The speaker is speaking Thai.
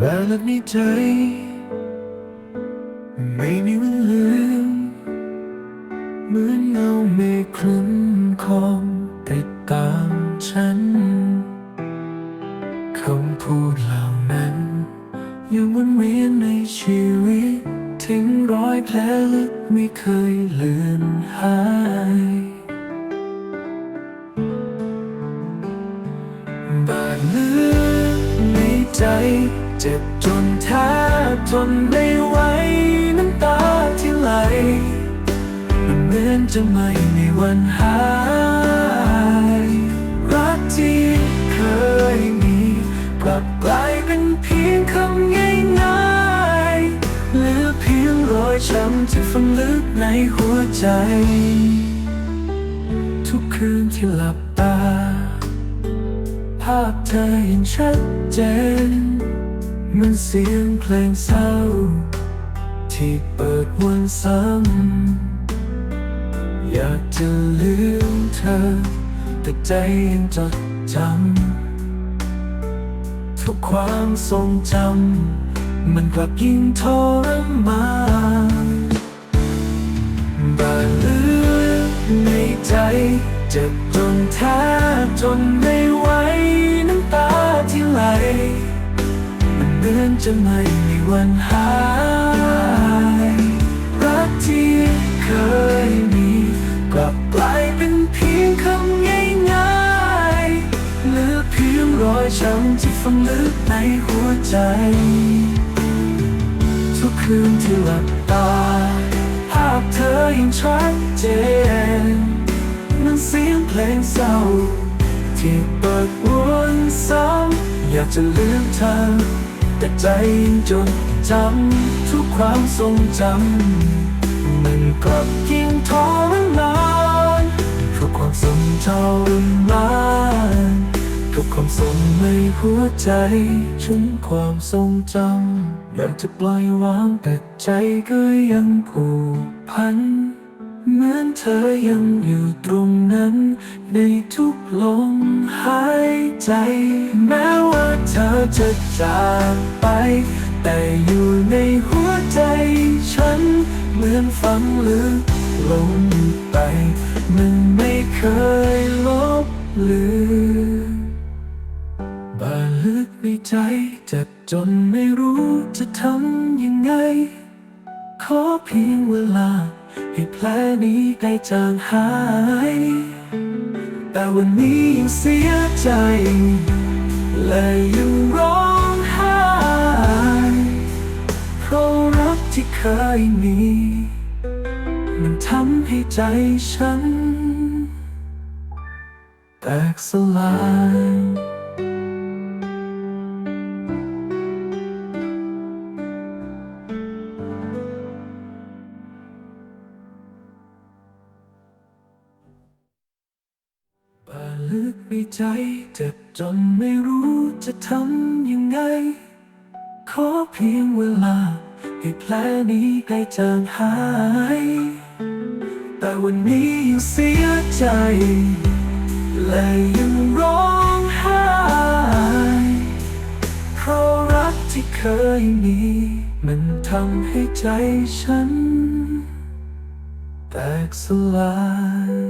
แบบนี้ใจ ไม่มีวันลืม เหมือนเงาเมฆคลุมคลองติดตามฉัน คำพูดเหล่านั้น ยังวนเวียนในชีวิต ทิ้งรอยแผลลึกไม่เคยเลือนหายบาดลึกในใจ เจ็บจนแทบทนไม่ไหวน้ำตาที่ไหลมันเหมือนจะไม่มีวันหาย รักที่เคยมีกลับกลายเป็นเพียงคำง่ายๆเหลือเพียงรอยช้ำที่ฝังลึกในหัวใจ ทุกคืนที่หลับตา ภาพเธอยังชัดเจน เหมันเสียงเพลงเศร้า ที่เปิดวนซ้ำอยากจะลืมเธอ แต่ใจยังจดจำทุกความทรงจำมันกลับยิ่งทรมานบาดลึกในใจเจ็บจนแทบทนไม่ไหวน้ำตาที่ไหล มือนจะไม่มีวันหายรักที่เคยมีกลับกลายเป็นเพียงคำง่ายๆเหลือเพียงรอยช้ำที่ฝังลึกในหัวใจ ทุกคืนที่หลับตาภาพเธอยังชัดเจนมันเสียงเพลงเศร้าที่เปิดวนซ้ำอยากจะลืมเธอ แต่ใจจดจำทุกความทรงจำมันกลับยิ่งทรมานทุกความทรงทรมานทุกความทรงในหัวใจฉันความทรงจำอยากจะปล่อยวางแต่ใจก็ยังผูกพัน เหมือนเธอยังอยู่ตรงนั้น ในทุกลมหายใจ แม้ว่าเธอจะจากไป แต่อยู่ในหัวใจฉัน เหมือนฝังลึกลงไป มันไม่เคยลบเลือนบาลึกในใจเจ็บจนไม่รู้จะทำยังไง ขอเพียงเวลา ให้แผลนี้ได้จางหาย แต่วันนี้ยังเสียใจ และยังร้องไห้เพราะรักที่เคยมี มันทำให้ใจฉัน แตกสลาย ลึกในใจเจ็บจนไม่รู้จะทำยังไง ขอเพียงเวลา ให้แผลนี้ได้จางหาย แต่วันนี้ยังเสียใจ และยังร้องไห้เพราะรักที่เคยมี มันทำให้ใจฉัน แตกสลาย